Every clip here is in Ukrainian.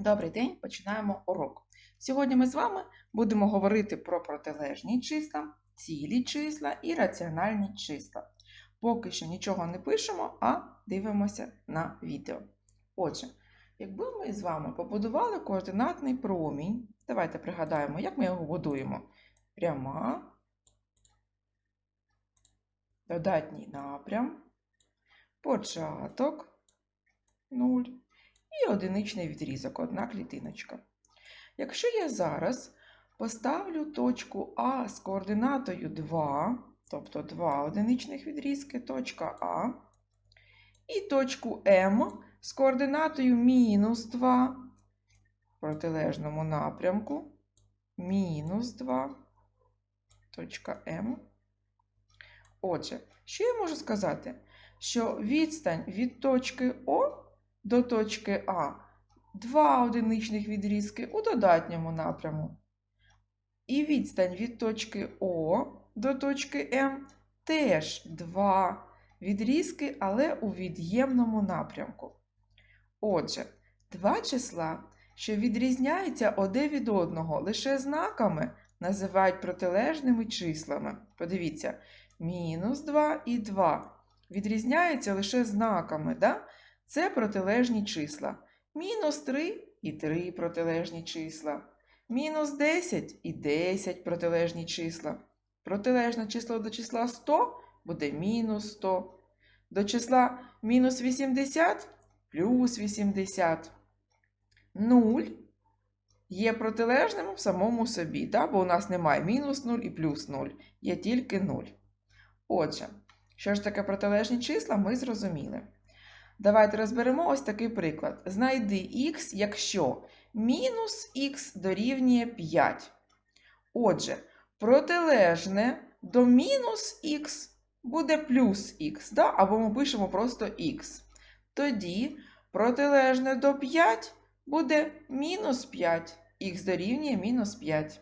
Добрий день, починаємо урок. Сьогодні ми з вами будемо говорити про протилежні числа, цілі числа і раціональні числа. Поки що нічого не пишемо, а дивимося на відео. Отже, якби ми з вами побудували координатний промінь, давайте пригадаємо, як ми його будуємо. Пряма, додатній напрям, початок 0 і одиничний відрізок, одна клітиночка. Якщо я зараз поставлю точку А з координатою 2, тобто 2 одиничних відрізки, точка А, і точку М з координатою мінус 2 в протилежному напрямку, мінус 2, точка М. Отже, що я можу сказати? Що відстань від точки О до точки А два одиничних відрізки у додатньому напряму. І відстань від точки О до точки М теж два відрізки, але у від'ємному напрямку. Отже, два числа, що відрізняються одне від одного лише знаками, називають протилежними числами. Подивіться, мінус 2 і 2 відрізняються лише знаками. Да? Це протилежні числа. Мінус 3 і 3 протилежні числа. Мінус 10 і 10 протилежні числа. Протилежне число до числа 100 буде мінус 100. До числа мінус 80 плюс 80. 0 є протилежним в самому собі, да? бо у нас немає мінус 0 і плюс 0. Є тільки 0. Отже, що ж таке протилежні числа, ми зрозуміли. Давайте розберемо ось такий приклад. Знайди х, якщо мінус х дорівнює 5. Отже, протилежне до мінус х буде плюс х, да? або ми пишемо просто х. Тоді протилежне до 5 буде мінус 5, х дорівнює мінус 5.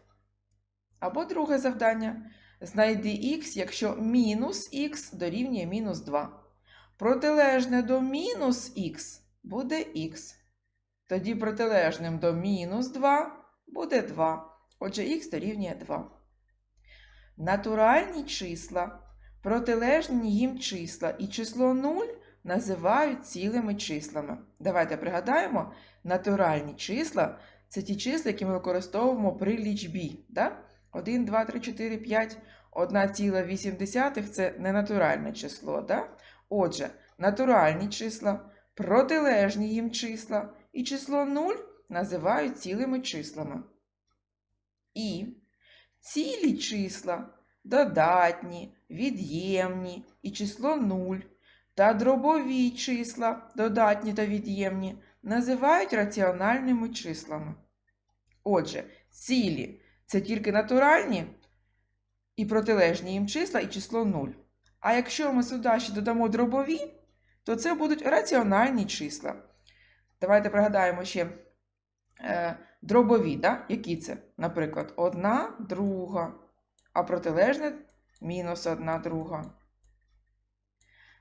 Або друге завдання. Знайди х, якщо мінус х дорівнює мінус 2. Протилежне до мінус х буде х. Тоді протилежним до мінус 2 буде 2. Отже, х дорівнює 2. Натуральні числа, протилежні їм числа і число 0 називають цілими числами. Давайте пригадаємо, натуральні числа це ті числа, які ми використовуємо при лічбі. Да? 1, 2, 3, 4, 5, 1,8 це ненатуральне число. Да? Отже, натуральні числа, протилежні їм числа і число 0 називають цілими числами. І цілі числа додатні, від'ємні і число 0 та дробові числа, додатні та від'ємні, називають раціональними числами. Отже, цілі це тільки натуральні і протилежні їм числа і число 0. А якщо ми сюди ще додамо дробові, то це будуть раціональні числа. Давайте пригадаємо ще е, дробові, да? які це? Наприклад, одна друга, а протилежне мінус одна друга.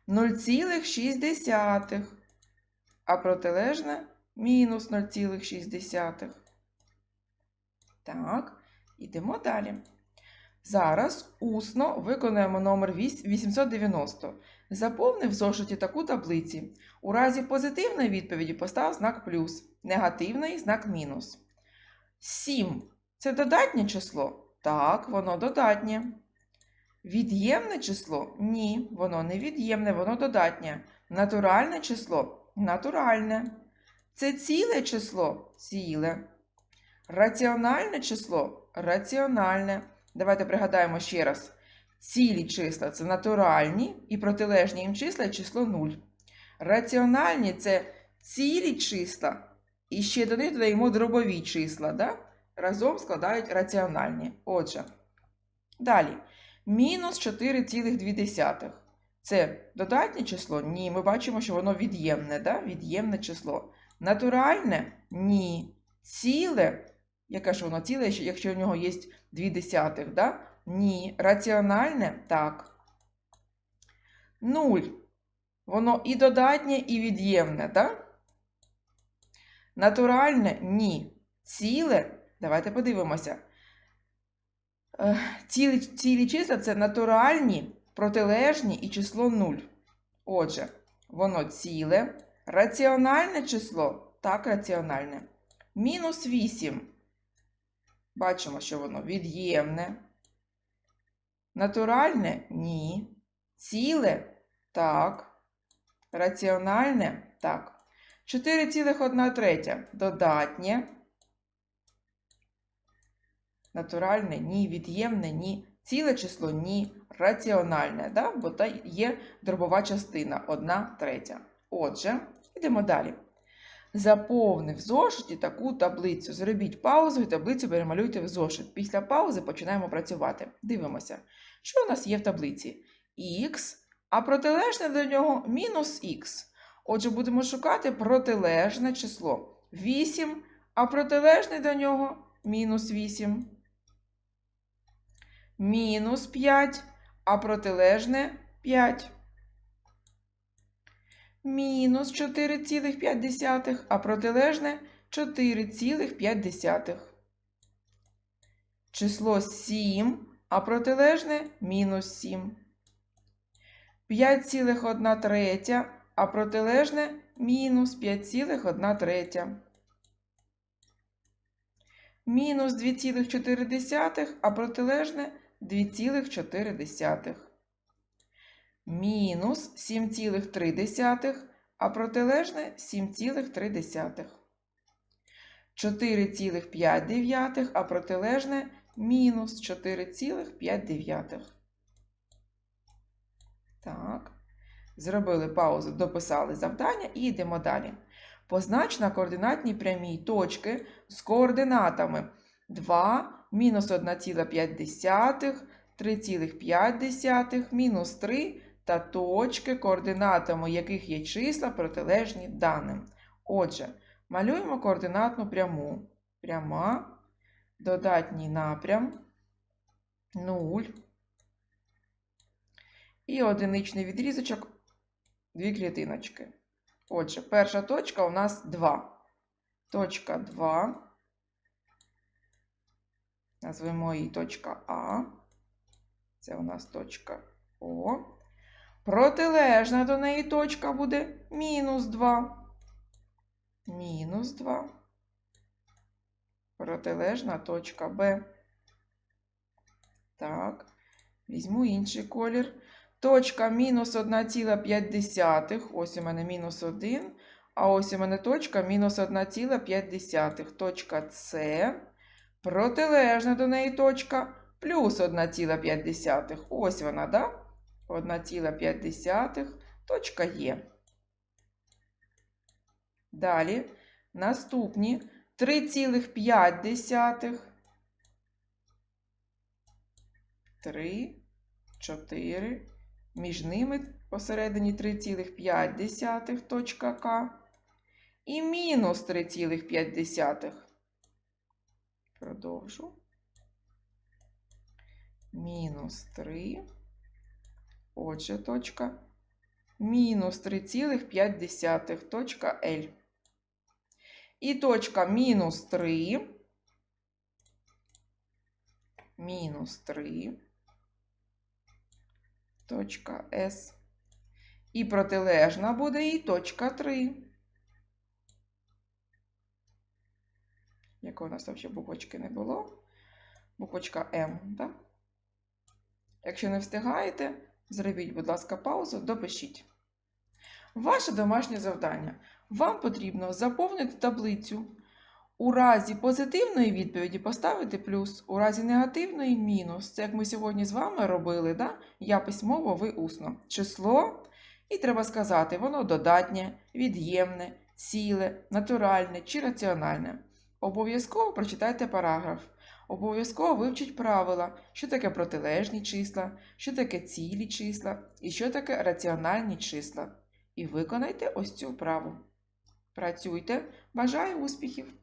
0,6, а протилежне мінус 0,6. Так, ідемо далі. Зараз усно виконуємо номер 890. Заповни в зошиті таку таблиці. У разі позитивної відповіді постав знак плюс, негативної знак мінус. 7. Це додатнє число? Так, воно додатнє. Від'ємне число? Ні, воно не від'ємне, воно додатнє. Натуральне число натуральне. Це ціле число ціле. Раціональне число раціональне. Давайте пригадаємо ще раз. Цілі числа це натуральні і протилежні їм числа число 0. Раціональні це цілі числа. І ще до них додаємо дробові числа. Да? Разом складають раціональні. Отже, далі. Мінус 4,2. Це додатнє число? Ні. Ми бачимо, що воно від'ємне. Да? Від'ємне число. Натуральне? Ні. Ціле. Яке ж воно ціле, якщо в нього є 2 десятих, да? Ні. Раціональне? Так. 0. Воно і додатнє, і від'ємне, да? Натуральне ні. Ціле. Давайте подивимося. Цілі, цілі числа це натуральні, протилежні і число 0. Отже, воно ціле, раціональне число, так, раціональне. Мінус 8. Бачимо, що воно від'ємне. Натуральне ні. Ціле так. Раціональне так. 4,1 третя додатнє. Натуральне ні, від'ємне ні. Ціле число ні. Раціональне, да? бо та є дробова частина 1 третя. Отже, йдемо далі. Заповни в зошиті таку таблицю. Зробіть паузу і таблицю перемалюйте в зошит. Після паузи починаємо працювати. Дивимося, що у нас є в таблиці. Х, а протилежне до нього мінус х. Отже, будемо шукати протилежне число. 8, а протилежне до нього мінус 8. Мінус 5, а протилежне 5 мінус 4,5, а протилежне 4,5. Число 7, а протилежне мінус 7. 5,1 третя, а протилежне мінус 5,1 третя. Мінус 2,4, а протилежне 2,4 мінус 7,3, а протилежне 7,3. 4,5, а протилежне мінус 4,5. Так. Зробили паузу, дописали завдання і йдемо далі. Познач на координатній прямій точки з координатами 2, мінус 1,5, 3,5, мінус 3 та точки, координатами яких є числа протилежні даним. Отже, малюємо координатну пряму. Пряма, додатній напрям 0. І одиничний відрізочок, дві клітиночки. Отже, перша точка у нас 2. Точка 2. Назвемо її точка А. Це у нас точка О. Протилежна до неї точка буде мінус 2. Мінус 2. Протилежна точка Б. Так, візьму інший колір. Точка мінус 1,5. Ось у мене мінус 1. А ось у мене точка мінус 1,5. Точка С. Протилежна до неї точка плюс 1,5. Ось вона, так? Да? 1,5 точка Є. Далі наступні 3,5. 3, 4. Між ними посередині 3,5 точка К. І мінус 3,5. Продовжу. Мінус 3. Отже, точка мінус 3,5 точка L. І точка мінус 3, мінус 3, точка С. І протилежна буде і точка 3. Якої у нас там ще буквочки не було? Буквочка М, так? Якщо не встигаєте, Зробіть, будь ласка, паузу, допишіть. Ваше домашнє завдання. Вам потрібно заповнити таблицю. У разі позитивної відповіді поставити плюс, у разі негативної мінус. Це як ми сьогодні з вами робили, да? я письмово, ви усно. Число, і треба сказати, воно додатнє, від'ємне, ціле, натуральне чи раціональне. Обов'язково прочитайте параграф. Обов'язково вивчіть правила, що таке протилежні числа, що таке цілі числа і що таке раціональні числа. І виконайте ось цю вправу. Працюйте! Бажаю успіхів!